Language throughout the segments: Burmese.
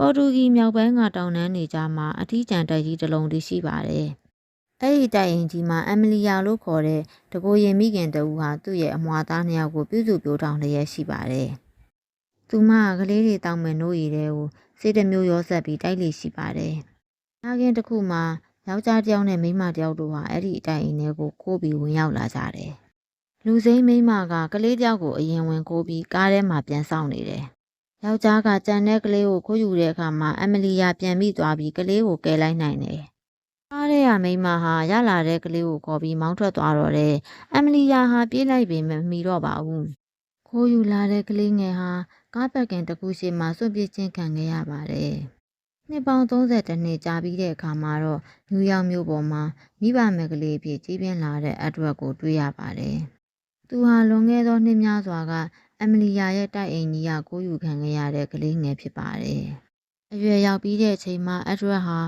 ပေါ်တူဂီမြောက်ပိုင်းကတောင်တန်းနေကြမှာအထီးကျန်တိုက်ကြီးတစ်လုံးတည်ရှိပါတယ်။အဲ့ဒီတိုက်ရင်ကြီးမှာအမလီယာလို့ခေါ်တဲ့တကိုရင်မိခင်တူဟာသူ့ရဲ့အမွာသားနှစ်ယောက်ကိုပြုစုပြောထောင်လျက်ရှိပါတယ်။သူမကကလေးတွေတောင်းမဲ့နိုးရည်တဲ့ကိုစေတမျိုးရောဆက်ပြီးတိုက်လေရှိပါတယ်။နားကင်းတစ်ခုမှာယောက်ျားတစ်ယောက်နဲ့မိန်းမတစ်ယောက်တို့ဟာအဲ့ဒီအတိုင်အင်းတွေကိုကိုးပြီးဝင်ရောက်လာကြတယ်။လူစိမ်းမိန်းမကကလေးတစ်ယောက်ကိုအရင်ဝင်ကိုးပြီးကားထဲမှာပြန်ဆောင်နေတယ်။ ယောက်ျားကကြံတဲ့ကလေးကိုခိုးယူတဲ့အခါမှာအမလီယာပြန်ပြီးသွားပြီးကလေးကိုကယ်လိုက်နိုင်တယ်။ကားထဲကမိန်းမဟာရလာတဲ့ကလေးကိုခေါ်ပြီးမောင်းထွက်သွားတော့တယ်။အမလီယာဟာပြေးလိုက်ပေမဲ့မမီတော့ပါဘူး။ခိုးယူလာတဲ့ကလေးငယ်ဟာကားပတ်ကင်တစ်ခုရှိမှစွန့်ပစ်ချင်းခံခဲ့ရပါတယ်။နှစ်ပေါင်း30နှစ်ကြာပြီးတဲ့အခါမှာတော့နယူးယောက်မြို့ပေါ်မှာမိဘမယ်ကလေးအဖြစ်ကြီးပြင်းလာတဲ့အက်ဒဝတ်ကိုတွေ့ရပါတယ်။သူဟာလွန်ခဲ့သောနှစ်များစွာက အမလီယာရဲ့တိုက်အိမ်ကြီးကကိုးယူခံခဲ့ရတဲ့ကလေးငယ်ဖြစ်ပါတယ်။အရွယ်ရောက်ပြီးတဲ့အချိန်မှာအက်ဒဝတ်ဟာ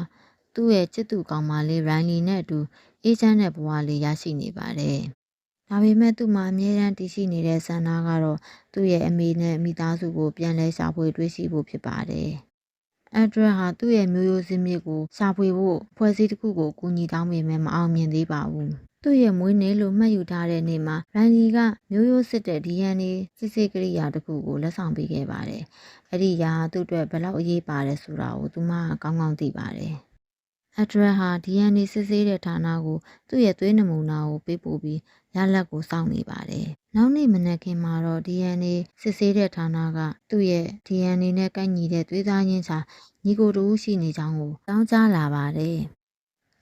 သူ့ရဲ့ချစ်သူကောင်မလေးရိုင်းလီနဲ့အတူအေးချမ်းတဲ့ဘဝလေးရရှိနေပါတယ်။ဒါပေမဲ့သူ့မှာအမြဲတမ်းတည်ရှိနေတဲ့ဆန္ဒကတော့သူ့ရဲ့အမေနဲ့မိသားစုကိုပြန်လဲရှာဖွေတွေ့ရှိဖို့ဖြစ်ပါတယ်။အက်ဒရက်ဟာသူ့ရဲ့မျိုးရိုးစင်းမြစ်ကိုရှာဖွေဖို့ဖွဲ့စည်းတစ်ခုကိုကူညီတောင်းပေမဲ့မအောင်မြင်သေးပါဘူး။ သူ့ရဲ့မွေးနေ့လို့မှတ်ယူထားတဲ့နေ့မှာရန်လီကမျိုးရိုးစစ်တဲ့ DNA စစ်စစ်ကိရိယာတစ်ခုကိုလက်ဆောင်ပေးခဲ့ပါတယ်။အဲ့ဒီယာဟာသူ့အတွက်ဘယ်လောက်အရေးပါတယ်ဆိုတာကိုသူမကကောင်းကောင်းသိပါတယ်။အက်ဒရက်ဟာ DNA စစ်ဆေးတဲ့ဌာနကိုသူ့ရဲ့သွေးနမူနာကိုပေးပို့ပြီးရလဒ်ကိုစောင့်နေပါတယ်။နောက်နေ့မနက်ခင်းမှာတော့ DNA စစ်ဆေးတဲ့ဌာနကသူ့ရဲ့ DNA နဲ့ကိုက်ညီတဲ့သွေးသားချင်းစာညီကိုတူရှိနေကြောင်းကိုတောင်းကြားလာပါတယ်။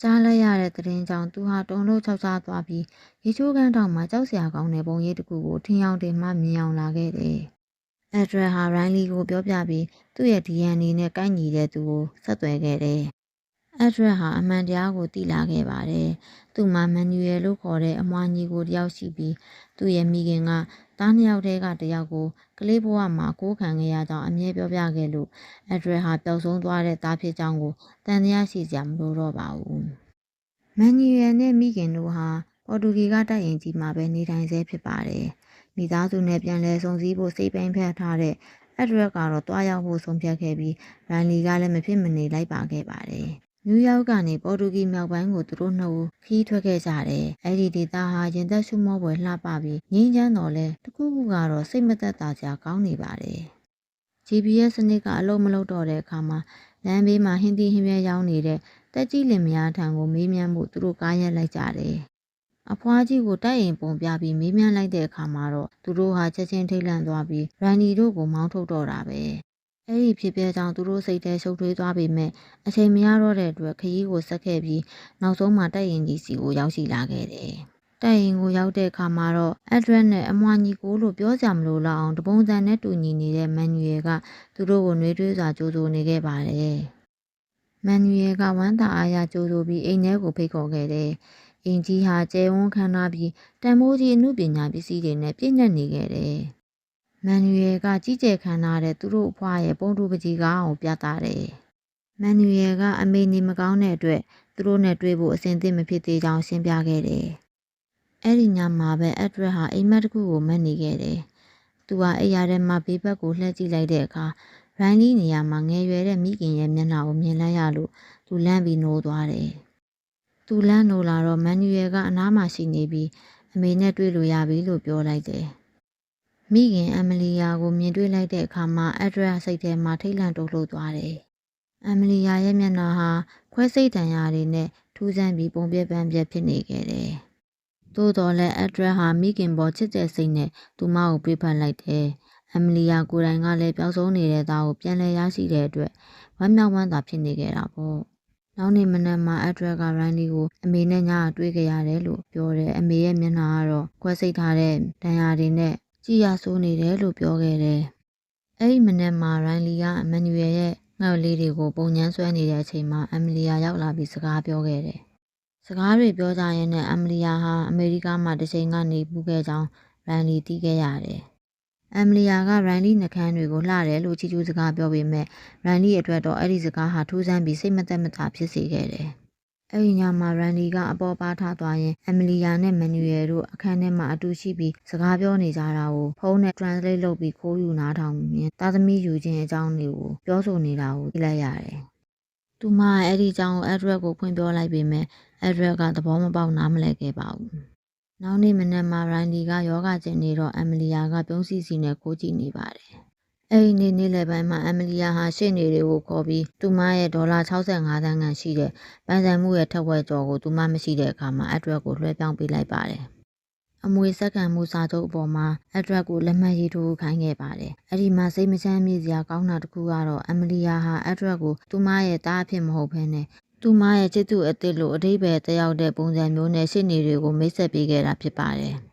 ကြားလိုက်ရတဲ့သတင်းကြောင့်သူဟာတုန်လှုပ်ခြောက်ခြားသွားပြီးရေချိုးကန်းတောင်မှာကြောက်စရာကောင်းတဲ့ပုံရိပ်တစ်ခုကိုထင်အောင်တင်မှမြင်အောင်လာခဲ့တယ်။အက်ဒရက်ဟာရိုင်းလီကိုပြောပြပြီးသူ့ရဲ့ DNA နဲ့ကိုက်ညီတဲ့သူကိုဆက်သွယ်ခဲ့တယ်။အက်ဒရက်ဟာအမှန်တရားကိုသိလာခဲ့ပါတယ်။သူ့မှာမန်နျူရယ်လို့ခေါ်တဲ့အမွှာညီကိုတယောက်ရှိပြီးသူ့ရဲ့မိခင်က သားနှစ်ယောက်တည်းကတယောက်ကိုကလေးဘဝမှာကိုးခံခဲ့ရကြောင်းအမြဲပြောပြခဲ့လို့အက်ဒရက်ဟာပျောက်ဆုံးသွားတဲ့သားဖြစ်ကြောင်းကိုတန်တရားရှိစရာမလိုတော့ပါဘူး။မန်နျူရယ်နဲ့မိခင်တို့ဟာပေါ်တူဂီကတိုက်ရင်ကြီးမှာပဲနေထိုင်ဆဲဖြစ်ပါတယ်။မိသားစုနဲ့ပြန်လည်ဆုံစည်းဖို့စိတ်ပိုင်းဖြတ်ထားတဲ့အက်ဒရက်ကတော့တွားရောက်ဖို့ဆုံးဖြတ်ခဲ့ပြီးရန်လီကလည်းမဖြစ်မနေလိုက်ပါခဲ့ပါတယ်။ နယူးယောက်ကနေပေါ်တူဂီမြောက်ပိုင်းကိုသူတို့နှစ်ဦးခီးထွက်ခဲ့ကြတယ်။အဲ့ဒီဒေသဟာရင်သက်ရှုမောပွဲလှပပြီးငင်းချမ်းတော်လဲတခုခုကတော့စိတ်မသက်သာစရာကောင်းနေပါတယ်။ GPS စနစ်ကအလုံးမလုံးတော့တဲ့အခါမှာလမ်းဘေးမှာဟင်းသီးဟင်းမြဲရောင်းနေတဲ့တက်ကြီးလင်မယားထံကိုမေးမြန်းဖို့သူတို့ကားရက်လိုက်ကြတယ်။အဖွားကြီးကိုတိုက်ရင်ပုံပြပြီးမေးမြန်းလိုက်တဲ့အခါမှာတော့သူတို့ဟာချက်ချင်းထိတ်လန့်သွားပြီးရန်နီတို့ကိုမောင်းထုတ်တော့တာပဲ။ အဲ့ဒီဖြစ်ပျက်ကြောင့်သူတို့စိတ်ထဲရှုပ်ထွေးသွားပေမဲ့အချိန်မရတော့တဲ့အတွက်ခရီးကိုဆက်ခဲ့ပြီးနောက်ဆုံးမှတိုက်ရင်ကြီးစီကိုရောက်ရှိလာခဲ့တယ်။တိုက်ရင်ကိုရောက်တဲ့အခါမှာတော့အက်ဒရက်နဲ့အမွှာညီကိုလို့ပြောကြမလို့လောက်အောင်တပုံစံနဲ့တူညီနေတဲ့မန်နျူရယ်ကသူတို့ကိုနှွေးထွေးစွာကြိုးစိုးနေခဲ့ပါတယ်။မန်နျူရယ်ကဝမ်းသာအားရကြိုးစိုးပြီးအိမ်ထဲကိုဖိတ်ခေါ်ခဲ့တယ်။အင်ကြီးဟာကျဲဝန်းခမ်းနားပြီးတန်မိုးကြီးအမှုပညာပစ္စည်းတွေနဲ့ပြည့်ညက်နေခဲ့တယ်။ မန်နျူရယ်ကကြီးကျယ်ခမ်းနားတဲ့သူတို့အဖွားရဲ့ပုံတူပကြီးကားကိုပြသတယ်။မန်နျူရယ်ကအမေနေမကောင်းတဲ့အတွက်သူတို့နဲ့တွေ့ဖို့အဆင်သင့်မဖြစ်သေးကြောင်းရှင်းပြခဲ့တယ်။အဲ့ဒီညမှာပဲအက်ဒရက်ဟာအိမ်မက်တစ်ခုကိုမက်နေခဲ့တယ်။သူကအိယာထဲမှာဘေးဘက်ကိုလှည့်ကြည့်လိုက်တဲ့အခါရိုင်းလီနေရာမှာငယ်ရွယ်တဲ့မိခင်ရဲ့မျက်နှာကိုမြင်လိုက်ရလို့သူလန့်ပြီးနိုးသွားတယ်။သူလန့်နိုးလာတော့မန်နျူရယ်ကအနားမှာရှိနေပြီးအမေနဲ့တွေ့လို့ရပြီလို့ပြောလိုက်တယ်။ မိခင်အမလီယာကိုမြင်တွေ့လိုက်တဲ့အခါမှာအက်ဒရက်စိတ်ထဲမှာထိတ်လန့်တုန်လှုပ်သွားတယ်။အမလီယာရဲ့မျက်နှာဟာခွဲစိတ်တန်ရာတွေနဲ့ထူးဆန်းပြီးပုံပြပန်းပြဖြစ်နေခဲ့တယ်။သို့တော်လည်းအက်ဒရက်ဟာမိခင်ပေါ်ချစ်တဲ့စိတ်နဲ့သူမကိုပြေးဖက်လိုက်တယ်။အမလီယာကိုယ်တိုင်ကလည်းပျောက်ဆုံးနေတဲ့သားကိုပြန်လည်ရရှိတဲ့အတွက်ဝမ်းမြောက်ဝမ်းသာဖြစ်နေခဲ့တာပေါ့။နောက်နေ့မနက်မှာအက်ဒရက်ကရိုင်းလီကိုအမေနဲ့ညကတွေ့ကြရတယ်လို့ပြောတယ်။အမေရဲ့မျက်နှာကတော့ခွဲစိတ်ထားတဲ့ဒဏ်ရာတွေနဲ့ ကြည်ရဆိုးနေတယ်လို့ပြောခဲ့တယ်။အဲ့ဒီမနက်မှာရိုင်းလီကအမန်နျူရယ်ရဲ့ငှက်လေးတွေကိုပုံညမ်းဆွဲနေတဲ့အချိန်မှာအမလီယာရောက်လာပြီးစကားပြောခဲ့တယ်။စကားတွေပြောကြရင်းနဲ့အမလီယာဟာအမေရိကမှာတစ်ချိန်ကနေပူးခဲ့ကြောင်းရိုင်းလီသိခဲ့ရတယ်။အမလီယာကရိုင်းလီနှကန်းတွေကိုလှတယ်လို့ချီကျူးစကားပြောပေမဲ့ရိုင်းလီအတွက်တော့အဲ့ဒီစကားဟာထူးဆန်းပြီးစိတ်မသက်မသာဖြစ်စေခဲ့တယ် အဲ့ဒီညမှာရန်ဒီကအပေါ်ပါထားသွားရင်အမီလီယာနဲ့မန်နျူရယ်တို့အခန်းထဲမှာအတူရှိပြီးစကားပြောနေကြတာကိုဖုန်းနဲ့ translate လုပ်ပြီးခိုးယူနားထောင်မြင်သားသမီးယူခြင်းအကြောင်းတွေကိုပြောဆိုနေတာကိုသိလိုက်ရတယ်။သူမကအဲ့ဒီအကြောင်းကို address ကိုဖွင့်ပြောလိုက်ပေမဲ့ address ကသဘောမပေါက်နားမလည်ခဲ့ပါဘူး။နောက်နေ့မနက်မှာရန်ဒီကယောဂကျင်နေတော့အမီလီယာကပြုံးစီစီနဲ့ခိုးကြည့်နေပါတယ်။ အဲ့ဒီနေ့နေ့လယ်ပိုင်းမှာအမီလီယာဟာရှေ့နေတွေကိုခေါ်ပြီးသူမရဲ့ဒေါ်လာ65တန်းခန့်ရှိတဲ့ပိုင်ဆိုင်မှုရဲ့ထက်ဝက်ကျော်ကိုသူမမရှိတဲ့အခါမှာ address ကိုလွှဲပြောင်းပေးလိုက်ပါတယ်။အမွေစက္ကန့်မှုစာချုပ်အပေါ်မှာ address ကိုလက်မှတ်ရေးထိုးခိုင်းခဲ့ပါတယ်။အဲ့ဒီမှာစိတ်မချမ်းမြေ့စရာကောင်းတာတစ်ခုကတော့အမလီယာဟာ address ကိုသူမရဲ့တားအဖြစ်မဟုတ်ဘဲနဲ့သူမရဲ့ချစ်သူအစ်စ်လို့အတိပ္ပယ်တယောက်တဲ့ပုံစံမျိုးနဲ့ရှစ်နေတွေကိုမိတ်ဆက်ပေးခဲ့တာဖြစ်ပါတယ်။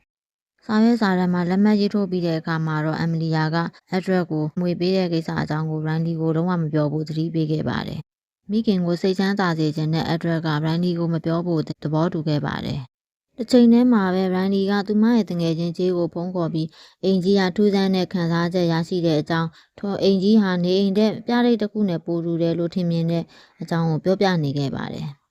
စာရွက်စာတမ်းမှာလက်မှတ်ရေးထိုးပြီးတဲ့အခါမှာတော့အမလီယာက address ကိုငွေပေးတဲ့ကိစ္စအကြောင်းကို Randy ကိုတော့မပြောဘူးသတိပေးခဲ့ပါတယ်။မိခင်ကိုစိတ်ချမ်းသာစေခြင်းနဲ့ address က Randy ကိုမပြောဖို့သဘောတူခဲ့ပါတယ်။တစ်ချိန်တည်းမှာပဲရန်ဒီကသူမရဲ့တငယ်ချင်းကြီးကိုဖုန်းခေါ်ပြီးအိမ်ကြီးဟာထူးဆန်းတဲ့ခံစားချက်ရရှိတဲ့အကြောင်းထိုအိမ်ကြီးဟာနေအိမ်တဲ့ပြရိတ်တစ်ခုနဲ့ပိုတူတယ်လို့ထင်မြင်တဲ့အကြောင်းကိုပြောပြနေခဲ့ပါတယ်။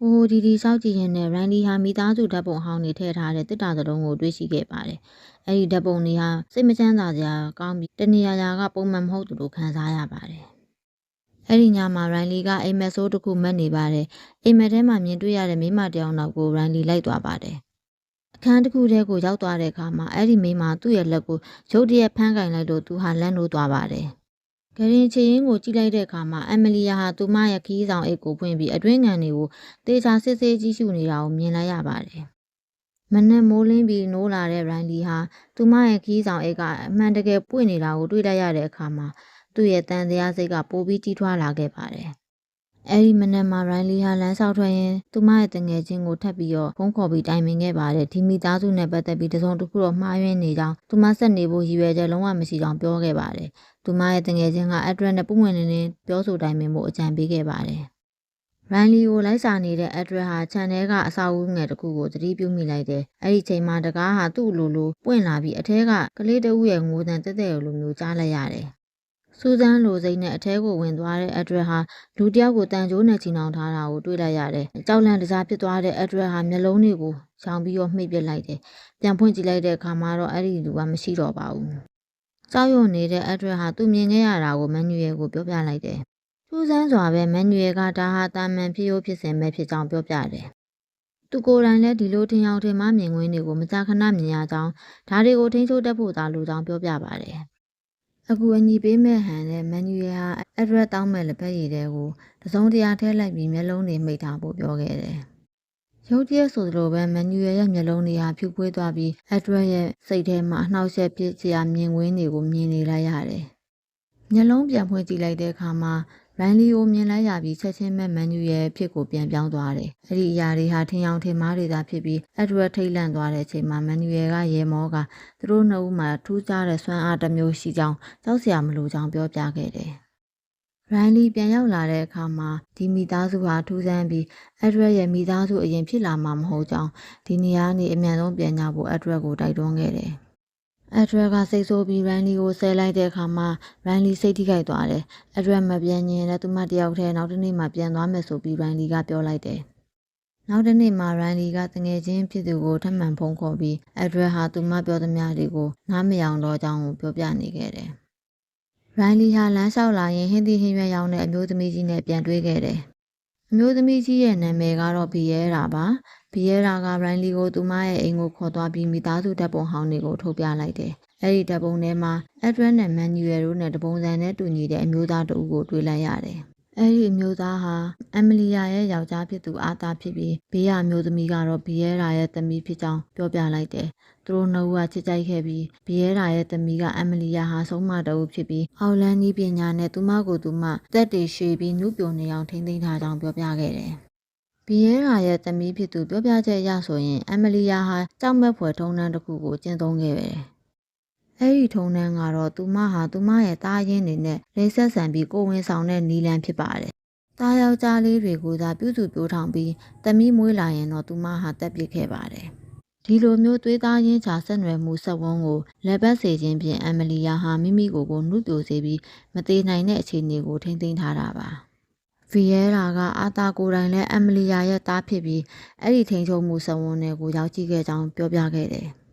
ဟိုဒီဒီစောက်ကြည့်ရင်နဲ့ရန်ဒီဟာမိသားစုဓာတ်ပုံဟောင်းတွေထည့်ထားတဲ့တစ်တာသလုံးကိုတွေ့ရှိခဲ့ပါတယ်။အဲဒီဓာတ်ပုံတွေဟာစိတ်မချမ်းသာစရာကောင်းပြီးတနေရာရာကပုံမှန်မဟုတ်သူလိုခံစားရပါတယ်။အဲ့ဒီညမှာရိုင်းလီကအိမ်မက်ဆိုးတစ်ခုမက်နေပါတယ်။အိမ်မက်ထဲမှာမြင်တွေ့ရတဲ့မိမတယောက်နောက်ကိုရိုင်းလီလိုက်သွားပါတယ်။အခန်းတစ်ခုထဲကိုရောက်သွားတဲ့အခါမှာအဲ့ဒီမိမသူ့ရဲ့လက်ကိုရုတ်တရက်ဖမ်းကင်လိုက်တော့သူဟာလန့်လို့သွားပါတယ်။ ဂရင်ချီရင်ကိုကြည့်လိုက်တဲ့အခါမှာအမလီယာဟာသူမရဲ့ခီးဆောင်အိတ်ကိုဖွင့်ပြီးအတွင်းငံတွေကိုတေချာစစ်စစ်ကြည့်ရှုနေတာကိုမြင်လိုက်ရပါတယ်။မနက်မိုးလင်းပြီးနိုးလာတဲ့ရိုင်းလီဟာသူမရဲ့ခီးဆောင်အိတ်ကအမှန်တကယ်ပွင့်နေတာကိုတွေ့လိုက်ရတဲ့အခါမှာသူ့ရဲ့တန်တရားစိတ်ကပိုပြီးကြီးထွားလာခဲ့ပါတယ်။အဲဒီမနက်မှာရိုင်းလီဟာလမ်းလျှောက်ထွက်ရင်သူမရဲ့တငယ်ချင်းကိုထပ်ပြီးတော့ဖုန်းခေါ်ပြီးတိုင်ပင်ခဲ့ပါတယ်ဒီမိသားစုနဲ့ပတ်သက်ပြီးတစုံတစ်ခုတော့မှားယွင်းနေကြောင်းသူမဆက်နေဖို့ရည်ရွယ်ချက်လုံးဝမရှိကြောင်းပြောခဲ့ပါတယ် သူမရဲ့တငယ်ချင်းက address နဲ့ပုံမှန်နေနေပြောဆိုတိုင်ပင်ဖို့အကြံပေးခဲ့ပါတယ်ရိုင်းလီကိုလိုက်စာနေတဲ့ address ဟာ channel ကအစာအုပ်ငယ်တစ်ခုကိုသတိပြုမိလိုက်တယ်။အဲ့ဒီချိန်မှာတကားဟာသူ့လိုလိုပွင့်လာပြီးအထဲကကလေးတဦးရဲ့ငိုတန်တက်တဲ့လိုမျိုးကြားလိုက်ရတယ်။စူဇန်လိုစိတ်နဲ့အထဲကိုဝင်သွားတဲ့ address ဟာလူတစ်ယောက်ကိုတန်ကြိုးနဲ့ချီနှောင်ထားတာကိုတွေ့လိုက်ရတယ်။ကြောက်လန့်တစားဖြစ်သွားတဲ့ address ဟာမျက်လုံးတွေကိုရှောင်ပြီးတော့မှိတ်ပစ်လိုက်တယ်။ပြန်ဖွင့်ကြည့်လိုက်တဲ့အခါမှာတော့အဲ့ဒီလူကမရှိတော့ပါဘူး။ ကြောက်ရွံ့နေတဲ့ address ဟာသူမြင်ခဲ့ရတာကိုမန်နျူရယ်ကိုပြောပြလိုက်တယ်။စူဇန်စွာပဲမန်နျူရယ်ကဒါဟာတာမန်ဖြစ်ရိုးဖြစ်စဉ်ပဲဖြစ်ကြောင်းပြောပြတယ်။သူကိုယ်တိုင်လည်းဒီလိုထင်အောင်ထင်မှမြင်ကွင်းတွေကိုမကြာခဏမြင်ရကြောင်းဒါတွေကိုထိန်းချုပ်တတ်ဖို့သာလိုကြောင်းပြောပြပါတယ်။အခုအညီပေးမဲ့ဟန်နဲ့မန်နျူရယ်ဟာ address တောင်းမဲ့လက်ဖက်ရည်တွေကိုတစုံတရာထဲလိုက်ပြီးမျက်လုံးတွေမိတ်ထားဖို့ပြောခဲ့တယ်။ ရုတ်တရက်ဆိုသလိုပဲမန်နျူရယ်ရဲ့မျက်လုံးတွေဟာဖြူပွေးသွားပြီး address ရဲ့စိတ်ထဲမှာအနှောက်အယှက်ဖြစ်စရာမြင်ကွင်းတွေကိုမြင်နေလိုက်ရတယ်။မျက်လုံးပြန်ဖွင့်ကြည့်လိုက်တဲ့အခါမှာရန်လီကိုမြင်လိုက်ရပြီးချက်ချင်းမဲ့မန်နျူရဲ့အဖြစ်ကိုပြန်ပြောင်းသွားတယ်။အဲ့ဒီအရာတွေဟာထင်အောင်ထင်မှားတွေသာဖြစ်ပြီးအက်ဒဝတ်ထိတ်လန့်သွားတဲ့အချိန်မှာမန်နျူရဲ့ကရေမောကသူတို့နှစ်ဦးမှာထူးခြားတဲ့စွမ်းအားတစ်မျိုးရှိကြောင်းကြောက်စရာမလိုကြောင်းပြောပြခဲ့တယ်။ ရိုင်းလီပြန်ရောက်လာတဲ့အခါမှာဒီမိသားစုဟာထူးဆန်းပြီးအက်ဒဝတ်ရဲ့မိသားစုအရင်ဖြစ်လာမှာမဟုတ်ကြောင်းဒီနေရာကနေအမြန်ဆုံးပြန်ကြဖို့အက်ဒဝတ်ကိုတိုက်တွန်းခဲ့တယ်။အက်ဒရက်ကစိတ်ဆိုးပြီးရန်လီကိုဆဲလိုက်တဲ့အခါမှာရန်လီစိတ်ထိခိုက်သွားတယ်။အက်ဒရက်မပြန်ရင်လည်းသူမတယောက်တည်းနောက်တစ်နေ့မှပြန်သွားမယ်ဆိုပြီးရန်လီကပြောလိုက်တယ်။နောက်တစ်နေ့မှာရန်လီကတငယ်ချင်းဖြစ်သူကိုထပ်မံဖုန်းခေါ်ပြီးအက်ဒရက်ဟာသူမပြောသမျှတွေကိုနားမယောင်တော့ကြောင်းကိုပြောပြနေခဲ့တယ်။ ရန်လီဟာလမ်းလျှောက်လာရင်ဟင်းသီးဟင်းရွက်ရောင်းတဲ့အမျိုးသမီးကြီးနဲ့ပြန်တွေ့ခဲ့တယ်။အမျိုးသမီးကြီးရဲ့နာမည်ကတော့ဘီရဲတာပါဘီရဲတာကရိုင်းလီကိုသူမရဲ့အိမ်ကိုခေါ်သွားပြီးမိသားစုဓာတ်ပုံဟောင်းတွေကိုထုတ်ပြလိုက်တယ်။အဲ့ဒီဓာတ်ပုံထဲမှာအက်ဒရက်နဲ့မန်နျူရယ်တို့နဲ့တပုံစံနဲ့တူညီတဲ့အမျိုးသားတဦးကိုတွေ့လိုက်ရတယ်။ အဲ့ဒီအမျိုးသားဟာအမလီယာရဲ့ယောက်ျားဖြစ်သူအာသာဖြစ်ပြီးဘေးရအမျိုးသမီးကတော့ဘီရဲတာရဲ့သမီးဖြစ်ကြောင်းပြောပြလိုက်တယ်။သူတို့နှစ်ဦးကချစ်ကြိုက်ခဲ့ပြီးဘီရဲတာရဲ့သမီးကအမလီယာဟာဆုံးမတအုပ်ဖြစ်ပြီးအော်လန်နီးပညာနဲ့သူမကိုသူမတက်တေရှည်ပြီးနုပြိုနေအောင်ထိမ့်သိမ်းထားကြောင်းပြောပြခဲ့တယ်။ဘီရဲရာရဲ့သမီးဖြစ်သူပြောပြချက်အရဆိုရင်အမလီယာဟာကြောက်မဲ့ဖွယ်ထုံနှန်းတစ်ခုကိုကျင့်သုံးခဲ့တယ်။ အဲ့ဒီထုံနှန်းကတော့သူမဟာသူမရဲ့တားရင်းနေနဲ့လိမ့်ဆက်ဆန်ပြီးကိုဝင်ဆောင်တဲ့နီလန်ဖြစ်ပါတယ်။တားယောက်ျားလေးတွေကိုသာပြုစုပြိုးထောင်ပြီးသမီးမွေးလာရင်တော့သူမဟာတက်ပစ်ခဲ့ပါတယ်။ဒီလိုမျိုးသွေးသားရင်းချဆက်နွယ်မှုဆက်ဝန်းကိုလက်ပတ်စေခြင်းဖြင့်အမလီယာဟာမိမိကိုယ်ကိုနှုတ်ပြိုစေပြီးမသေးနိုင်တဲ့အခြေအနေကိုထိမ့်သိမ်းထားတာပါ။ဗီယဲရာကအာတာကိုယ်တိုင်လည်းအမလီယာရဲ့သားဖြစ်ပြီးအဲ့ဒီထိန်ချုံမှုစဝန်းတွေကိုရောက်ကြည့်ခဲ့ကြောင်းပြောပြခဲ့တယ်။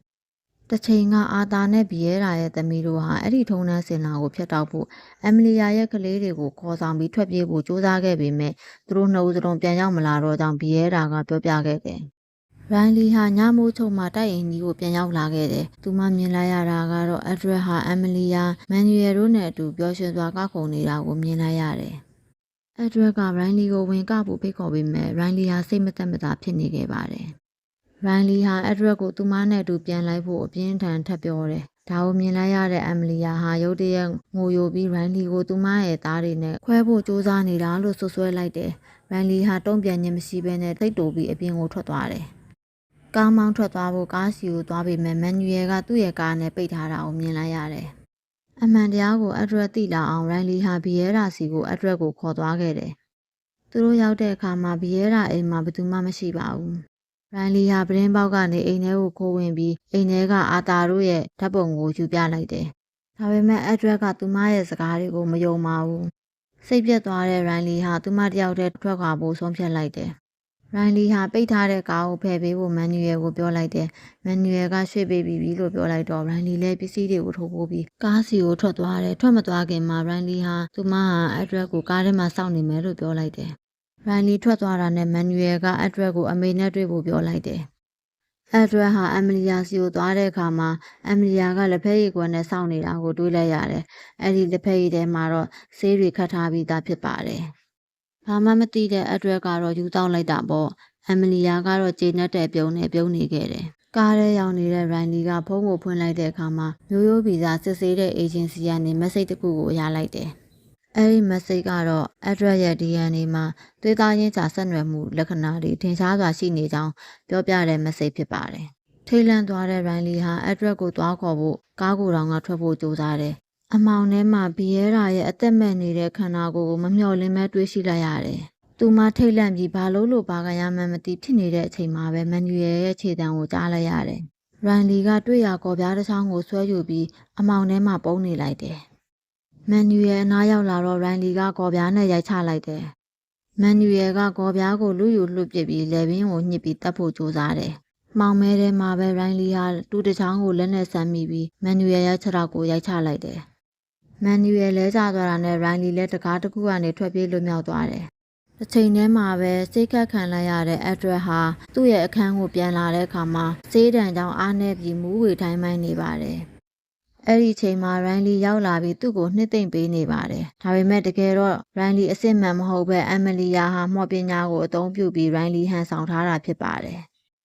တစ်ချိန်ကအာတာနဲ့ဗီယဲရာရဲ့သမီးတို့ဟာအဲ့ဒီထုံနှန်းစင်လာကိုဖျက်တောက်ဖို့အမလီယာရဲ့ကလေးတွေကိုခေါ်ဆောင်ပြီးထွက်ပြေးဖို့ကြိုးစားခဲ့ပေမဲ့သူတို့နှစ်ဦးစလုံးပြန်ရောက်မလာတော့ကြောင်းဗီယဲရာကပြောပြခဲ့တယ်။ရိုင်းလီဟာညမိုးချုံမှတိုက်အိမ်ကြီးကိုပြန်ရောက်လာခဲ့တယ်။သူမမြင်လိုက်ရတာကတော့အက်ဒရက်ဟာအမလီယာမန်နျူရယ်တို့နဲ့အတူပျော်ရွှင်စွာကောက်ခုံနေတာကိုမြင်လိုက်ရတယ်။အက်ဒရက်ကရိုင်းလီကိုဝင်ကဖို့ဖိတ်ခေါ်ပေမဲ့ရိုင်းလီဟာစိတ်မသက်မသာဖြစ်နေခဲ့ပါတယ်။ ရိုင်းလီဟာအက်ဒရက်ကိုသူမနဲ့အတူပြန်လိုက်ဖို့အပြင်းထန်ထပ်ပြောတယ်။ဒါကိုမြင်လိုက်ရတဲ့အမလီယာဟာရုတ်တရက်ငိုယိုပြီးရိုင်းလီကိုသူမရဲ့သားတွေနဲ့ခွဲဖို့ကြိုးစားနေတာလို့ဆွဆွဲလိုက်တယ်။ရိုင်းလီဟာတုံ့ပြန်ခြင်းမရှိဘဲနဲ့သိတ်တူပြီးအပြင်ကိုထွက်သွားတယ်။ကားမောင်းထွက်သွားဖို့ကားစီကိုသွားပေမဲ့မန်နျူရယ်ကသူ့ရဲ့ကားနဲ့ပိတ်ထားတာကိုမြင်လိုက်ရတယ်။အမှန်တရားကိုအက်ဒရက်သိလာအောင်ရိုင်းလီဟာဘီယဲရာစီကိုအက်ဒရက်ကိုခေါ်သွားခဲ့တယ်။သူတို့ရောက်တဲ့အခါမှာဘီယဲရာအိမ်မှာဘယ်သူမှမရှိပါဘူး။ ရိုင်းလီဟာပတင်းပေါက်ကနေအိမ်ထဲကိုခိုးဝင်ပြီးအိမ်ထဲကအာတာတို့ရဲ့ဓာတ်ပုံကိုယူပြလိုက်တယ်။ဒါပေမဲ့အက်ဒရက်ကသူမရဲ့စကားတွေကိုမယုံပါဘူး။စိတ်ပြတ်သွားတဲ့ရိုင်းလီဟာသူမတယောက်တည်းထွက်ခွာဖို့ဆုံးဖြတ်လိုက်တယ်။ရိုင်းလီဟာပိတ်ထားတဲ့ကားကိုဖယ်ပေးဖို့မန်နျူရယ်ကိုပြောလိုက်တယ်။မန်နျူရယ်ကရွှေ့ပေးပြီးပြီလို့ပြောလိုက်တော့ရိုင်းလီလည်းပစ္စည်းတွေကိုထုတ်ပိုးပြီးကားစီကိုထွက်သွားတယ်။ထွက်မသွားခင်မှာရိုင်းလီဟာသူမဟာအက်ဒရက်ကိုကားထဲမှာစောင့်နေမယ်လို့ပြောလိုက်တယ်။ ရိုင်းလီထွက်သွားတာနဲ့မန်နျူရယ်ကအက်ဒရက်ကိုအမေနဲ့တွေ့ဖို့ပြောလိုက်တယ်။အက်ဒရက်ဟာအမလီယာစီကိုသွားတဲ့အခါမှာအမလီယာကလက်ဖက်ရည်ကွက်နဲ့စောင့်နေတာကိုတွေးလိုက်ရတယ်။အဲ့ဒီလက်ဖက်ရည်ထဲမှာတော့ဆေးတွေခတ်ထားပြီးသားဖြစ်ပါတယ်။ဘာမှမသိတဲ့အက်ဒရက်ကတော့ယူတောင်းလိုက်တာပေါ့အမလီယာကတော့ကျေနပ်တဲ့ပြုံးနဲ့ပြုံးနေခဲ့တယ်ကားထဲရောက်နေတဲ့ရိုင်းလီကဖုန်းကိုဖွင့်လိုက်တဲ့အခါမှာမျိုးရိုးဗီဇစစ်ဆေးတဲ့အေဂျင်စီကနေမက်ဆေ့တစ်ခုကိုရလိုက်တယ် အဲ့ဒီမက်ဆေ့ကတော့အက်ဒရက်ရဲ့ DNA မှာသွေးသားရင်းချဆက်နွယ်မှုလက္ခဏာတွေထင်ရှားစွာရှိနေကြောင်းပြောပြတဲ့မက်ဆေ့ဖြစ်ပါတယ်ထိတ်လန့်သွားတဲ့ရိုင်းလီဟာအက်ဒရက်ကိုသွားခေါ်ဖို့ကားကိုယ်တော်ကထွက်ဖို့ကြိုးစားတယ်အမောင်ထဲမှာဘီရဲရာရဲ့အသက်မဲ့နေတဲ့ခန္ဓာကိုယ်ကိုမမျှော်လင့်မဲတွေးရှိလိုက်ရတယ်။သူမထိတ်လန့်ပြီးဘာလို့လို့ဘာကရမှန်းမသိဖြစ်နေတဲ့အချိန်မှာပဲမန်နျူရယ်ရဲ့ခြေတံကိုကြားလိုက်ရတယ်။ရိုင်လီကတွေ့ရကော်ပြားတစ်ချောင်းကိုဆွဲယူပြီးအမောင်ထဲမှာပုံနေလိုက်တယ်။ မန်နျူရယ်အနားရောက်လာတော့ရိုင်လီကကော်ပြားနဲ့ရိုက်ချလိုက်တယ်။မန်နျူရယ်ကကော်ပြားကိုလူယူလွတ်ပစ်ပြီးလေပင်ကိုညှစ်ပြီးတတ်ဖို့ကြိုးစားတယ်။မောင်မဲထဲမှာပဲရိုင်းလီဟာတူတစ်ချောင်းကိုလက်နဲ့ဆမ်းမိပြီးမန်နျူရယ်ရဲ့ခြေထောက်ကိုရိုက်ချလိုက်တယ်။မန်နျူရယ်လဲကျသွားတာနဲ့ရိုင်းလီလည်းတကားတစ်ခုကနေထွက်ပြေးလွတ်မြောက်သွားတယ်။တစ်ချိန်တည်းမှာပဲစိတ်ကပ်ခံလိုက်ရတဲ့အက်ဒရက်ဟာသူ့ရဲ့အခန်းကိုပြန်လာတဲ့အခါမှာစေးတံကြောင့်အားနေပြီးမူးဝေတိုင်းမိုင်းနေပါတယ်။ အဲ့ဒီအချိန်မှာရိုင်းလီရောက်လာပြီးသူ့ကိုနှစ်သိမ့်ပေးနေပါတယ်။ဒါပေမဲ့တကယ်တော့ရိုင်းလီအစ်စ်မှန်မဟုတ်ပဲအမလီယာဟာမော်ပညာကိုအသုံးပြုပြီးရိုင်းလီဟန်ဆောင်ထားတာဖြစ်ပါတယ်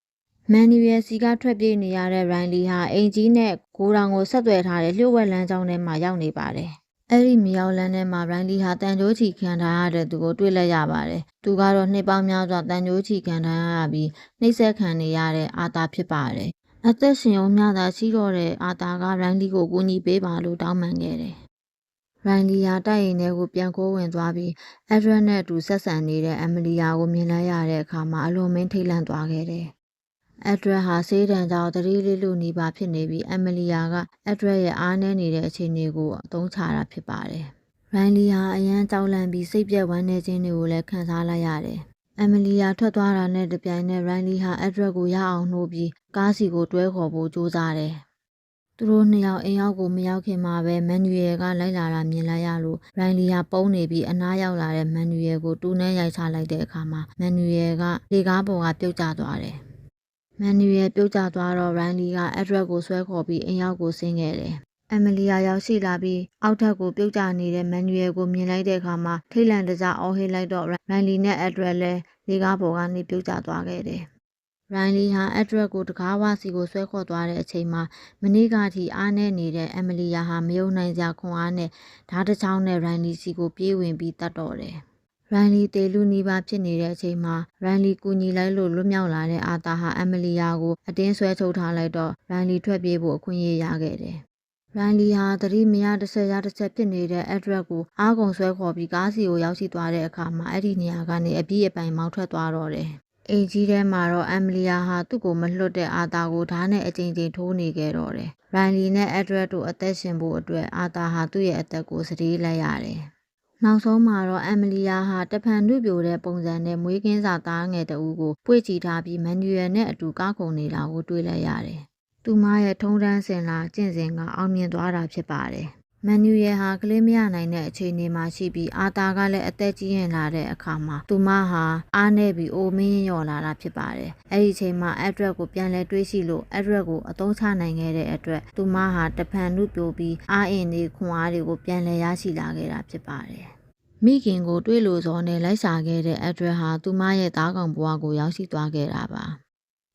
။မန်နျူရယ်စီကထွက်ပြေးနေရတဲ့ရိုင်းလီဟာအင်ကြီးနဲ့ဂိုးတောင်ကိုဆက်သွယ်ထားတဲ့လျှို့ဝှက်လမ်းကြောင်းထဲမှာရောက်နေပါတယ်။အဲ့ဒီမြောက်လန်းထဲမှာရိုင်းလီဟာတန်ကြိုးချီခံထားရတဲ့သူကိုတွေ့လိုက်ရပါတယ်။သူကတော့နှစ်ပေါင်းများစွာတန်ကြိုးချီခံထားရပြီးနှိပ်စက်ခံနေရတဲ့အာသာဖြစ်ပါတယ်။ အသက်ရှင်အောင်မျှသာရှိတော့တဲ့အာသာကရိုင်းလီကိုကူညီပေးပါလို့တောင်းပန်ခဲ့တယ်။ရိုင်းလီယာတိုက်ရင်ထဲကိုပြန်ကိုဝင်သွားပြီးအက်ဒရက်နဲ့အတူဆက်ဆံနေတဲ့အမလီယာကိုမြင်လိုက်ရတဲ့အခါမှာအလွန်မင်းထိတ်လန့်သွားခဲ့တယ်။အက်ဒရက်ဟာဆေးတံကြောင့်တတိလေးလူနီးပါးဖြစ်နေပြီးအမလီယာကအက်ဒရက်ရဲ့အားနည်းနေတဲ့အခြေအနေကိုအသုံးချတာဖြစ်ပါတယ်။ရိုင်းလီဟာအရန်ကြောက်လန့်ပြီးစိတ်ပြက်ဝမ်းနည်းခြင်းတွေကိုလည်းခံစားလိုက်ရတယ်။ အမလီယာထွက်သွားတာနဲ့တပြိုင်နက်ရိုင်းလီဟာအက်ဒရက်ကိုရအောင်နှိုးပြီးကားစီကိုတွဲခေါ်ဖို့ကြိုးစားတယ်။သူတို့နှစ်ယောက်အိမ်ရောက်ကိုမရောက်ခင်မှာပဲမန်နျူရယ်ကလိုက်လာတာမြင်လိုက်ရလို့ရိုင်းလီယာပုံနေပြီးအနားရောက်လာတဲ့မန်နျူရယ်ကိုတူးနဲ့ရိုက်ချလိုက်တဲ့အခါမှာမန်နျူရယ်ကလေကားပေါ်ကပြုတ်ကျသွားတယ်။မန်နျူရယ်ပြုတ်ကျသွားတော့ရိုင်းလီကအက်ဒရက်ကိုဆွဲခေါ်ပြီးအိမ်ရောက်ကိုဆင်းခဲ့တယ်။ အမလီယာရောက်ရှိလာပြီးအောက်ထပ်ကိုပြုတ်ကျနေတဲ့မန်နျူရယ်ကိုမြင်လိုက်တဲ့အခါမှာထိတ်လန့်တကြားအော်ဟစ်လိုက်တော့ရိုင်းလီနဲ့အက်ဒရက်လည်းလေကားပေါ်ကနေပြုတ်ကျသွားခဲ့တယ်။ရိုင်းလီဟာအက်ဒရက်ကိုတကားဝစီကိုဆွဲခေါ်သွားတဲ့အချိန်မှာမနေ့ကထိအားနေနေတဲ့အမလီယာဟာမယုံနိုင်စရာခွန်အားနဲ့ဓာတ်တစ်ချောင်းနဲ့ရိုင်းလီစီကိုပြေးဝင်ပြီးတတ်တော့တယ်။ရိုင်းလီတေလူနီးပါးဖြစ်နေတဲ့အချိန်မှာရိုင်းလီကူညီလိုက်လို့လွတ်မြောက်လာတဲ့အာတာဟာအမလီယာကိုအတင်းဆွဲထုတ်ထားလိုက်တော့ရိုင်းလီထွက်ပြေးဖို့အခွင့်အရေးရခဲ့တယ်။ ရိုင်းလီဟာသတိမရတစ်ဆက်ရတစ်ဆက်ဖြစ်နေတဲ့အက်ဒရက်ကိုအားကုန်ဆွဲခေါ်ပြီးကားစီကိုရောက်ရှိသွားတဲ့အခါမှာအဲ့ဒီနေရာကနေအပြည့်အပိုင်မောင်းထွက်သွားတော့တယ်။အိမ်ကြီးထဲမှာတော့အမ်မလီယာဟာသူ့ကိုမလွတ်တဲ့အာတာကိုဓာတ်နဲ့အကြိမ်ကြိမ်ထိုးနေခဲ့တော့တယ်။ရိုင်းလီနဲ့အက်ဒရက်တို့အသက်ရှင်ဖို့အတွက်အာတာဟာသူ့ရဲ့အသက်ကိုစတေးလိုက်ရတယ်။နောက်ဆုံးမှာတော့အမ်မလီယာဟာတဖန်နုပြိုတဲ့ပုံစံနဲ့မွေးကင်းစာသားငယ်တဦးကိုပွေ့ချီထားပြီးမန်နျူရယ်နဲ့အတူကားကုန်နေတာကိုတွေ့လိုက်ရတယ်။ သူမရဲ့ထုံးတန်းစင်လာကျင့်စဉ်ကအောင်မြင်သွားတာဖြစ်ပါတယ်။မန်နျူရယ်ဟာကလေးမရနိုင်တဲ့အခြေအနေမှာရှိပြီးအာတာကလည်းအသက်ကြီးရင်လာတဲ့အခါမှာသူမဟာအားနေပြီးအိုမင်းရော်လာတာဖြစ်ပါတယ်။အဲ့ဒီအချိန်မှာအက်ဒရက်ကိုပြန်လဲတွေးရှိလို့အက်ဒရက်ကိုအသုံးချနိုင်ခဲ့တဲ့အတွက်သူမဟာတဖန်နုပြိုပြီးအားအင်တွေခွန်အားတွေကိုပြန်လဲရရှိလာခဲ့တာဖြစ်ပါတယ်။မိခင်ကိုတွေးလို့စောနဲ့လိုက်စာခဲ့တဲ့အက်ဒရက်ဟာသူမရဲ့သားကောင်ဘဝကိုရောက်ရှိသွားခဲ့တာပါ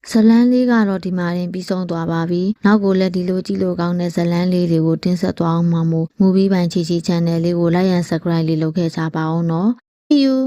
ဇလန်းလေးကတော့ဒီမှာရင်ပြီးဆုံးသွားပါပြီနောက်ကိုလည်းဒီလိုကြည့်လို့ကောင်းတဲ့ဇလန်းလေးတွေကိုတင်ဆက်သွားအောင်မှာမို့မူဗီးပိုင်ချီချီ channel လေးကို like and subscribe လေးလုပ်ခဲ့ကြပါအောင်နော် See you